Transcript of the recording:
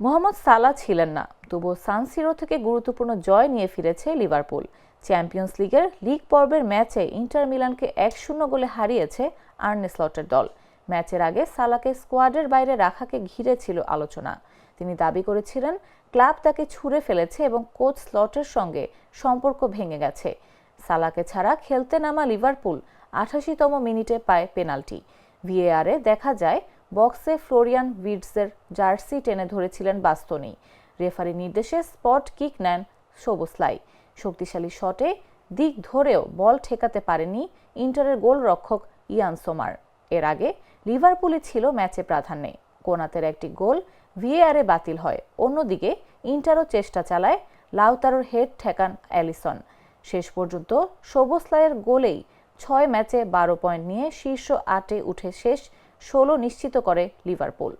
মোহাম্মদ সালা ছিলেন না। তবুও সানসিরো থেকে গুরুত্বপূর্ণ জয় নিয়ে ফিরেছে লিভারপুল। চ্যাম্পিয়ন্স লিগের লিগ পর্বের ম্যাচে ইন্টার মিলানকে এক শূন্য গোলে হারিয়েছে আর্নে স্লটের দল। ম্যাচের আগে সালাকে স্কোয়াডের বাইরে রাখাকে ঘিরে ছিল আলোচনা। তিনি দাবি করেছিলেন, ক্লাব তাকে ছুঁড়ে ফেলেছে এবং কোচ স্লটের সঙ্গে সম্পর্ক ভেঙে গেছে। সালাকে ছাড়া খেলতে নামা লিভারপুল আঠাশিতম মিনিটে পায় পেনাল্টি। ভিএআরে দেখা যায় বক্সে ফ্লোরিয়ান উইডসের জার্সি টেনে ধরেছিলেন বাস্তনি। রেফারি নির্দেশে স্পট কিক নেন সবুসলাই শক্তিশালী শটে দিক ধরেও বল ঠেকাতে পারেনি ইন্টারের গোলরক্ষক ইয়ান সোমার। এর আগে লিভারপুলই ছিল ম্যাচে প্রাধান্যে। কোনাতের একটি গোল ভিএআরে বাতিল হয়। অন্যদিকে ইন্টারও চেষ্টা চালায় লাউতারোর হেড ঠেকান অ্যালিসন। শেষ পর্যন্ত সবুসলাইয়ের গোলেই ছয় ম্যাচে বারো পয়েন্ট নিয়ে শীর্ষ আটে উঠে শেষ ষোলো নিশ্চিত করে লিভারপুল।